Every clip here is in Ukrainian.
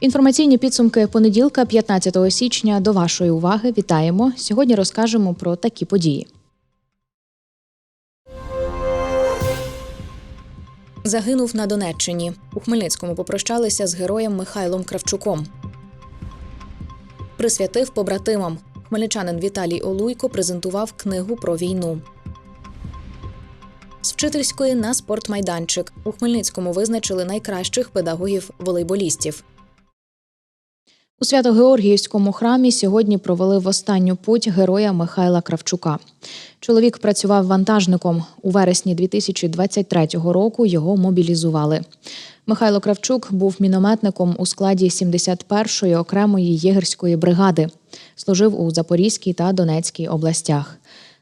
Інформаційні підсумки понеділка, 15 січня. До вашої уваги вітаємо. Сьогодні розкажемо про такі події. Загинув на Донеччині. У Хмельницькому попрощалися з героєм Михайлом Кравчуком. Присвятив побратимам. Хмельничанин Віталій Олуйко презентував книгу про війну. З вчительської на спортмайданчик у Хмельницькому визначили найкращих педагогів-волейболістів. У Свято-Георгіївському храмі сьогодні провели в останню путь героя Михайла Кравчука. Чоловік працював вантажником. У вересні 2023 року його мобілізували. Михайло Кравчук був мінометником у складі 71-ї окремої єгерської бригади. Служив у Запорізькій та Донецькій областях.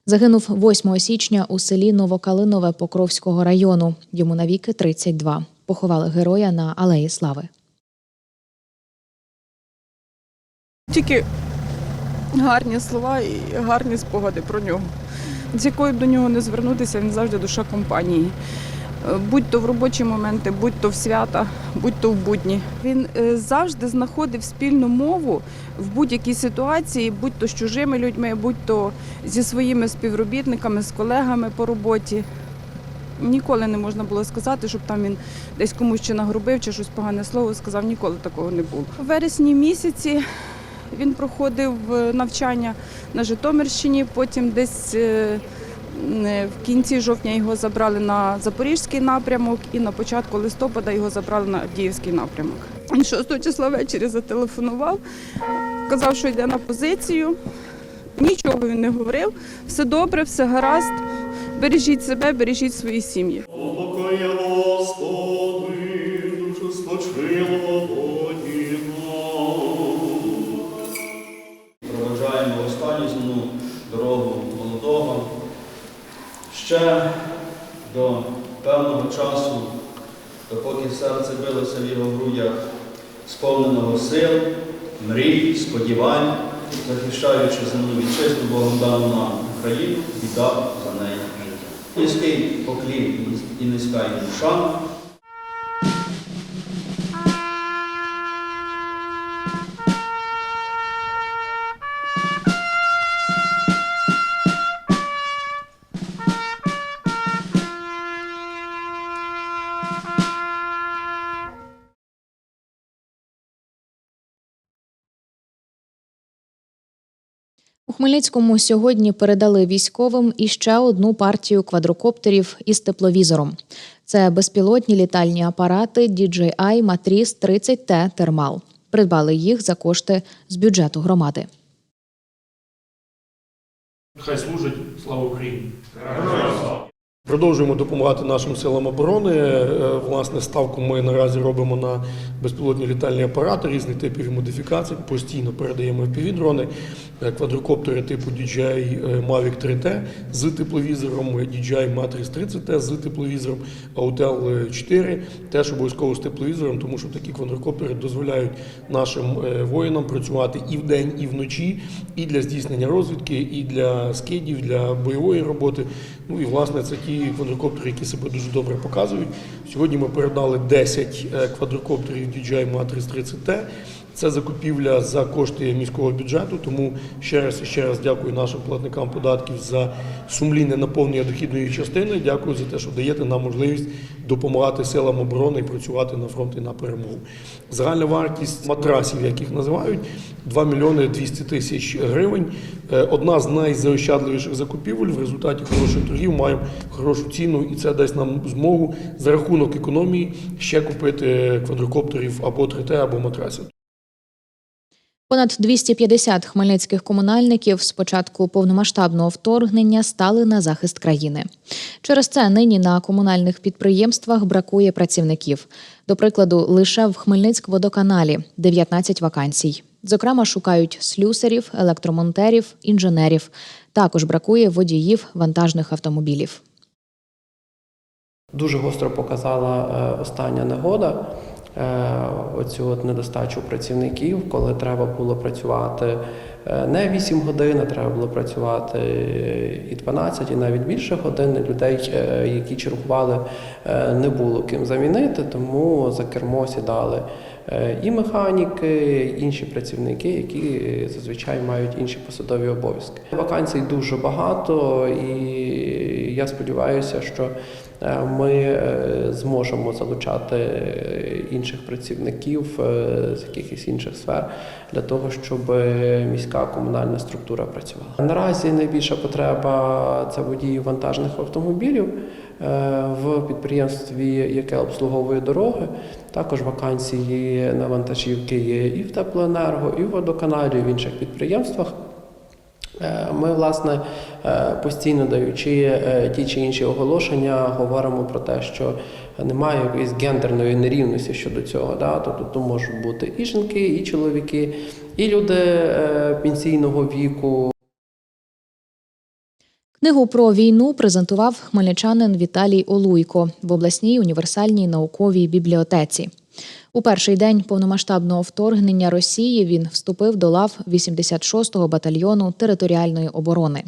Загинув 8 січня у селі Новокалинове Покровського району. Йому навіки 32. Поховали героя на Алеї Слави. Тільки гарні слова і гарні спогади про нього. З якою б до нього не звернутися, він завжди душа компанії. Е, Будь то в робочі моменти, будь то в свята, будь то в будні. Він е, завжди знаходив спільну мову в будь-якій ситуації, будь то з чужими людьми, будь то зі своїми співробітниками, з колегами по роботі. Ніколи не можна було сказати, щоб там він десь комусь чи нагрубив, чи щось погане слово сказав. Ніколи такого не було. У вересні місяці він проходив е, навчання на Житомирщині, потім десь е, е, в кінці жовтня його забрали на Запорізький напрямок і на початку листопада його забрали на Авдіївський напрямок. 6 числа ввечері зателефонував, казав, що йде на позицію. Нічого він не говорив. Все добре, все гаразд. Бережіть себе, бережіть свої сім'ї. Проведжаємо останню дорогу молодого. Ще до певного часу, допоки серце билося в його грудях, сповненого сил, мрій, сподівань, захищаючи земну вітчизну Богом дану нам Україну, віддав за неї життя. Низький поклін і низька їм Хмельницькому сьогодні передали військовим іще одну партію квадрокоптерів із тепловізором. Це безпілотні літальні апарати DJI Matrice 30T Thermal. Придбали їх за кошти з бюджету громади. Хай служить, слава Україні! Продовжуємо допомагати нашим силам оборони. Е, Власне, ставку ми наразі робимо на безпілотні літальні апарати різних типів і модифікацій. Постійно передаємо FPV-дрони, е, квадрокоптери типу DJI Mavic 3T з тепловізором, DJI Matrix 30T з тепловізором, Autel 4 теж обов'язково з тепловізором, тому що такі квадрокоптери дозволяють нашим е, воїнам працювати і вдень, і вночі, і для здійснення розвідки, і для скидів, для бойової роботи. Ну і власне це ті квадрокоптери, які себе дуже добре показують. Сьогодні ми передали 10 е, квадрокоптерів DJI Matrix 30T. Це закупівля за кошти міського бюджету. Тому ще раз і ще раз дякую нашим платникам податків за сумлінне наповнення дохідної частини. Дякую за те, що даєте нам можливість допомагати силам оборони і працювати на фронті на перемогу. Загальна вартість матрасів, як їх називають, 2 мільйони 200 тисяч гривень. Е, Одна з найзаощадливіших закупівель. В результаті хороших торгів маємо хорошу ціну, і це дасть нам змогу за рахунок економії ще купити квадрокоптерів або 3T, або матрасів. Понад 250 хмельницьких комунальників з початку повномасштабного вторгнення стали на захист країни. Через це нині на комунальних підприємствах бракує працівників. До прикладу, лише в Хмельницькводоканалі 19 вакансій. Зокрема, шукають слюсарів, електромонтерів, інженерів. Також бракує водіїв вантажних автомобілів. Дуже гостро показала е, остання негода. Оцю от недостачу працівників, коли треба було працювати е, не 8 годин, а треба було працювати і 12, і навіть більше годин. Людей, е, які чергували, е, не було ким замінити, тому за кермо сідали е, і механіки, і інші працівники, які зазвичай мають інші посадові обов'язки. Вакансій дуже багато, і я сподіваюся, що е, ми е, зможемо залучати е, інших працівників з якихось інших сфер для того, щоб міська комунальна структура працювала. Наразі найбільша потреба це водії вантажних автомобілів в підприємстві, яке обслуговує дороги. Також вакансії на вантажівки є і в теплоенерго, і в водоканалі, і в інших підприємствах. Е, Ми, власне, е, постійно даючи е, ті чи інші оголошення, говоримо про те, що немає якоїсь гендерної нерівності щодо цього. Да? Тобто тут можуть бути і жінки, і чоловіки, і люди пенсійного віку. Книгу про війну презентував хмельничанин Віталій Олуйко в обласній універсальній науковій бібліотеці. У перший день повномасштабного вторгнення Росії він вступив до лав 86-го батальйону територіальної оборони.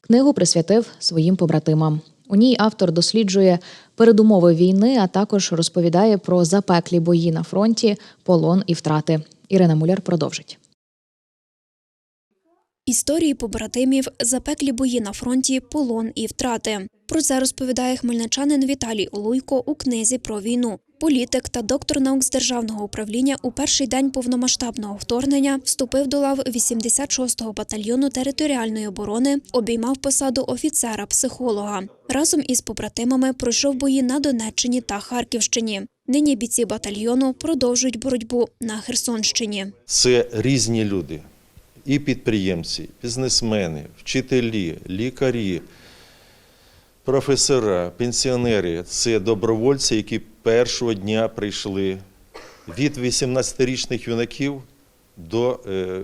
Книгу присвятив своїм побратимам. У ній автор досліджує передумови війни, а також розповідає про запеклі бої на фронті, полон і втрати. Ірина Муляр продовжить. Історії побратимів, запеклі бої на фронті, полон і втрати. Про це розповідає хмельничанин Віталій Олуйко у книзі про війну. Політик та доктор наук з державного управління у перший день повномасштабного вторгнення вступив до лав 86-го батальйону територіальної оборони, обіймав посаду офіцера-психолога. Разом із побратимами пройшов бої на Донеччині та Харківщині. Нині бійці батальйону продовжують боротьбу на Херсонщині. Це різні люди. І підприємці, бізнесмени, вчителі, лікарі, професора, пенсіонери це добровольці, які першого дня прийшли від 18-річних юнаків до е,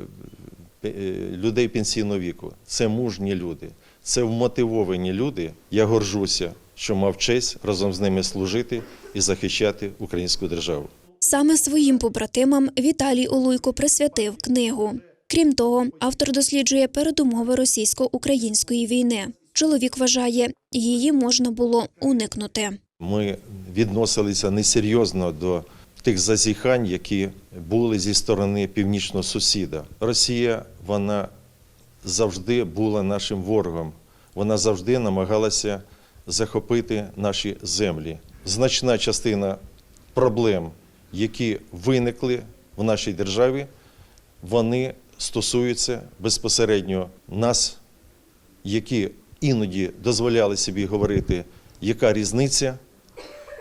е, людей пенсійного віку. Це мужні люди, це вмотивовані люди. Я горжуся, що мав честь разом з ними служити і захищати українську державу. Саме своїм побратимам Віталій Олуйко присвятив книгу. Крім того, автор досліджує передумови російсько-української війни. Чоловік вважає, її можна було уникнути. Ми відносилися несерйозно до тих зазіхань, які були зі сторони північного сусіда. Росія вона завжди була нашим ворогом. Вона завжди намагалася захопити наші землі. Значна частина проблем, які виникли в нашій державі, вони стосуються безпосередньо нас, які іноді дозволяли собі говорити, яка різниця,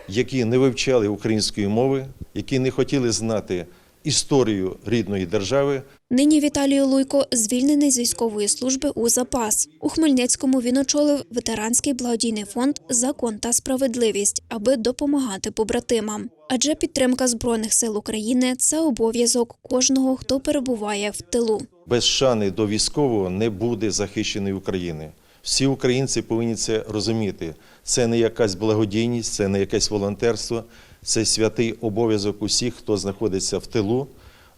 які не вивчали української мови, які не хотіли знати історію рідної держави, Нині Віталій Олуйко звільнений з військової служби у запас. У Хмельницькому він очолив ветеранський благодійний фонд Закон та справедливість, аби допомагати побратимам. Адже підтримка збройних сил України це обов'язок кожного, хто перебуває в тилу. без шани до військового не буде захищеної України. Всі українці повинні це розуміти. Це не якась благодійність, це не якесь волонтерство, це святий обов'язок усіх, хто знаходиться в тилу,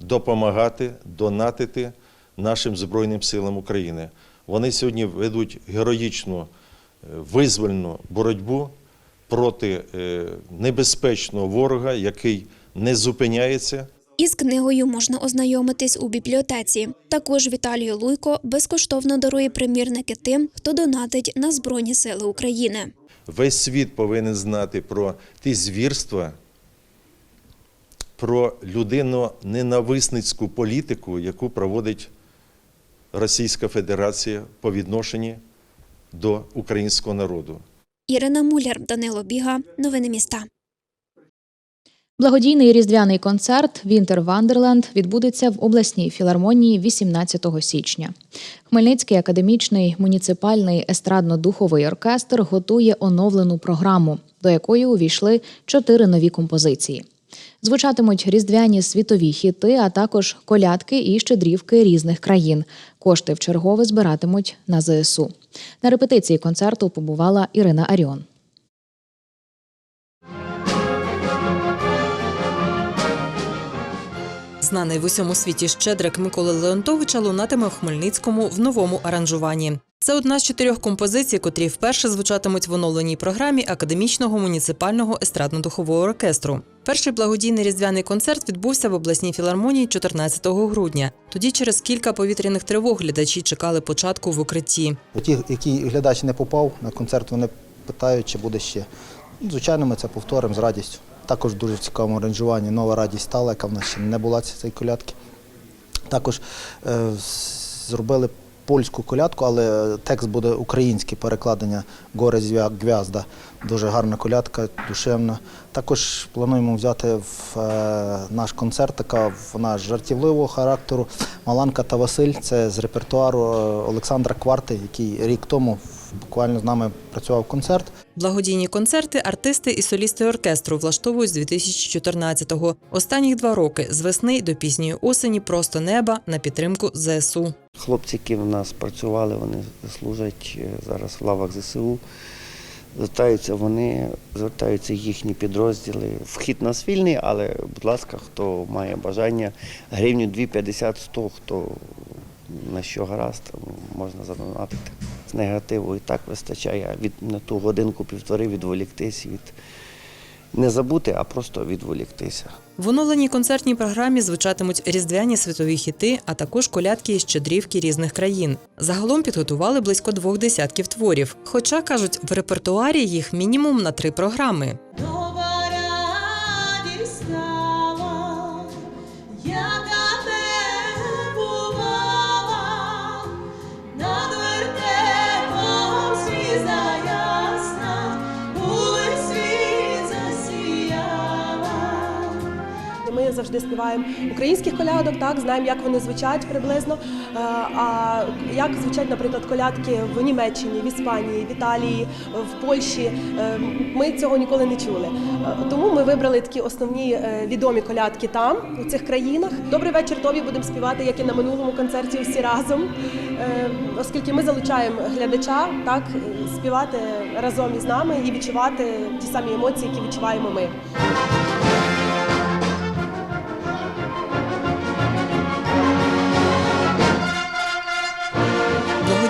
допомагати, донатити нашим Збройним силам України. Вони сьогодні ведуть героїчну е, визвольну боротьбу проти е, небезпечного ворога, який не зупиняється, Із книгою можна ознайомитись у бібліотеці. Також Віталій Олуйко безкоштовно дарує примірники тим, хто донатить на Збройні Сили України. Весь світ повинен знати про ті звірства, про людино-ненависницьку політику, яку проводить Російська Федерація по відношенню до українського народу. Ірина Муляр, Данило Біга. Новини міста. Благодійний різдвяний концерт Вінтер Вандерленд відбудеться в обласній філармонії 18 січня. Хмельницький академічний муніципальний естрадно-духовий оркестр готує оновлену програму, до якої увійшли чотири нові композиції. Звучатимуть різдвяні світові хіти, а також колядки і щедрівки різних країн. Кошти вчергове збиратимуть на ЗСУ. На репетиції концерту побувала Ірина Аріон. Знаний в усьому світі щедрик Миколи Леонтовича лунатиме в Хмельницькому в новому аранжуванні. Це одна з чотирьох композицій, котрі вперше звучатимуть в оновленій програмі академічного муніципального естрадно-духового оркестру. Перший благодійний різдвяний концерт відбувся в обласній філармонії 14 грудня. Тоді через кілька повітряних тривог глядачі чекали початку в укритті. Ті, які глядач не попав на концерт, вони питають, чи буде ще. Звичайно, ми це повторимо з радістю. Також в дуже цікавому аранжуванні нова радість стала, яка в нас ще не була цієї колядки. Також е, зробили польську колядку, але текст буде український, перекладення Горе гвязда. Дуже гарна колядка, душевна. Також плануємо взяти в е, наш концерт, така вона жартівливого характеру. Маланка та Василь це з репертуару е, Олександра Кварти, який рік тому буквально з нами працював концерт. Благодійні концерти артисти і солісти оркестру влаштовують з 2014-го. Останніх два роки з весни до пізньої осені просто неба на підтримку ЗСУ. Хлопці, які в нас працювали, вони служать е, зараз в лавах ЗСУ. Звертаються вони, звертаються їхні підрозділи. Вхід на вільний, але, будь ласка, хто має бажання, гривню 2,50, 100, хто на що гаразд, можна задонатити. Негативу і так вистачає, від на ту годинку-півтори відволіктись від не забути, а просто відволіктися. В оновленій концертній програмі звучатимуть різдвяні світові хіти, а також колядки і щедрівки різних країн. Загалом підготували близько двох десятків творів. Хоча кажуть, в репертуарі їх мінімум на три програми. Завжди співаємо українських колядок, так знаємо, як вони звучать приблизно. Е, А як звучать, наприклад, колядки в Німеччині, в Іспанії, в Італії, в Польщі. е, Ми цього ніколи не чули. Е, Тому ми вибрали такі основні відомі колядки там, у цих країнах. Добрий вечір тобі будемо співати, як і на минулому концерті, всі разом, оскільки ми залучаємо глядача, так співати разом із нами і відчувати ті самі емоції, які відчуваємо ми.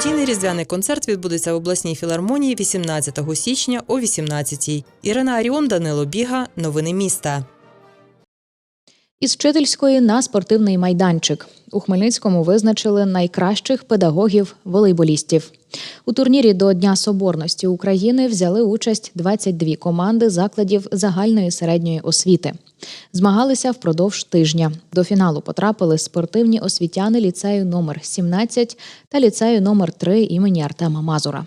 Благодійний різдвяний концерт відбудеться в обласній філармонії 18 січня о 18-й. Ірина Аріон, Данило Біга. Новини міста. Із вчительської на спортивний майданчик у Хмельницькому визначили найкращих педагогів волейболістів. У турнірі до Дня Соборності України взяли участь 22 команди закладів загальної середньої освіти. Змагалися впродовж тижня. До фіналу потрапили спортивні освітяни ліцею номер 17 та ліцею номер 3 імені Артема Мазура.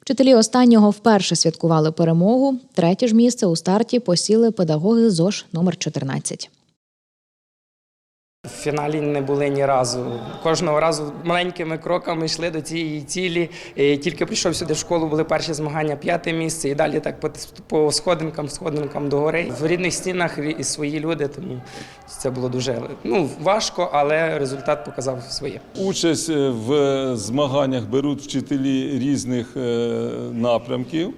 Вчителі останнього вперше святкували перемогу. Третє ж місце у старті посіли педагоги ЗОЖ номер 14. В фіналі не були ні разу. Кожного разу маленькими кроками йшли до цієї цілі. І Тільки прийшов сюди в школу, були перші змагання, п'яте місце, і далі так по, сходинкам, сходинкам до гори. В рідних стінах і свої люди, тому це було дуже ну, важко, але результат показав своє. Участь е, в змаганнях беруть вчителі різних е, напрямків.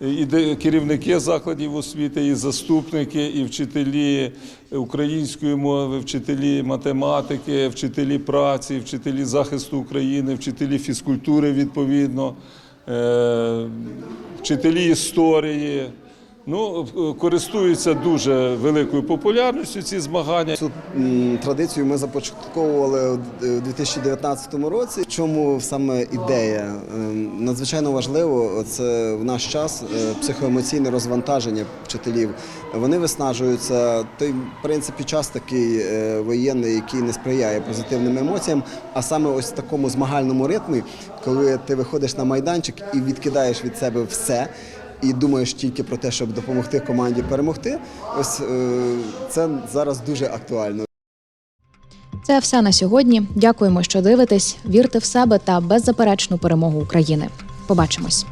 І керівники закладів освіти, і заступники, і вчителі української мови, вчителі математики, вчителі праці, вчителі захисту України, вчителі фізкультури відповідно, е, вчителі історії. Ну, е, користуються дуже великою популярністю ці змагання. Цю традицію ми започатковували у 2019 році. В чому саме ідея? Ем, Надзвичайно важливо це в наш час е, психоемоційне розвантаження вчителів. Вони виснажуються. Той в принципі час такий е, воєнний, який не сприяє позитивним емоціям. А саме ось в такому змагальному ритмі, коли ти виходиш на майданчик і відкидаєш від себе все і думаєш тільки про те, щоб допомогти команді перемогти. Ось е, це зараз дуже актуально. Це все на сьогодні. Дякуємо, що дивитесь. Вірте в себе та беззаперечну перемогу України. Побачимось.